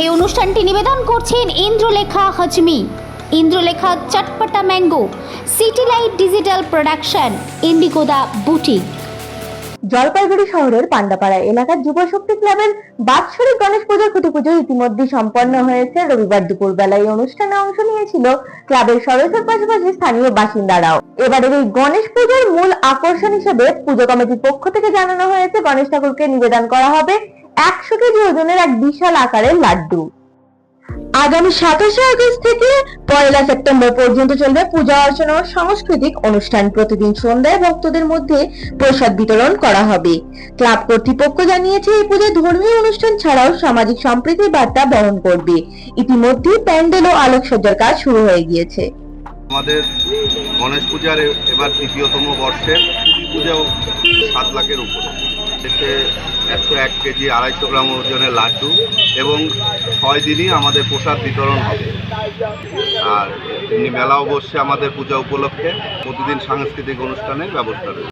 এই অনুষ্ঠানটি নিবেদন করছেন Indralekha হজমি। Indralekha চটপটা mango, city light digital production, ইন্ডিগোদা boutique. Jalpaiguri শহরের পান্ডাপাড়া এলাকার যুব শক্তি ক্লাবের বাৎসরিক গণেশ পুজোর খুঁটি পুজো ইতিমধ্যে সম্পন্ন হয়েছে। রবিবার দুপুরবেলা এই অনুষ্ঠানে অংশ নিয়েছিল ক্লাবের সদস্যের পাশাপাশি স্থানীয় বাসিন্দারাও। এবারের এই গণেশ পুজোর মূল আকর্ষণ হিসেবে পুজো কমিটির পক্ষ থেকে জানানো হয়েছে, গণেশ ঠাকুরকে নিবেদন করা হবে। একশো কেজি ওজনের এক বিশাল আকারের লাড্ডু। আগামী সাতাশে আগস্ট থেকে পয়লা সেপ্টেম্বর পর্যন্ত চলবে পূজা অর্চনা ও সাংস্কৃতিক অনুষ্ঠান। প্রতিদিন সন্ধ্যায় ভক্তদের মধ্যে প্রসাদ বিতরণ করা হবে। ক্লাব কর্তৃপক্ষ জানিয়েছে, এই পূজা ধর্মীয় অনুষ্ঠান ছাড়াও সামাজিক সম্প্রীতির বার্তা বহন করবে। ইতিমধ্যে প্যান্ডেল ও আলোকসজ্জার কাজ শুরু হয়ে গিয়েছে। আমাদের গণেশ পূজার এবার তৃতীয়তম বর্ষে পুজো সাত লাখের উপরে। এতে একশো এক কেজি আড়াইশো গ্রাম ওজনের লাড্ডু এবং ছয় দিনই আমাদের প্রসাদ বিতরণ হবে। আর মেলা অবশ্যই আমাদের পূজা উপলক্ষে প্রতিদিন সাংস্কৃতিক অনুষ্ঠানের ব্যবস্থা রয়েছে।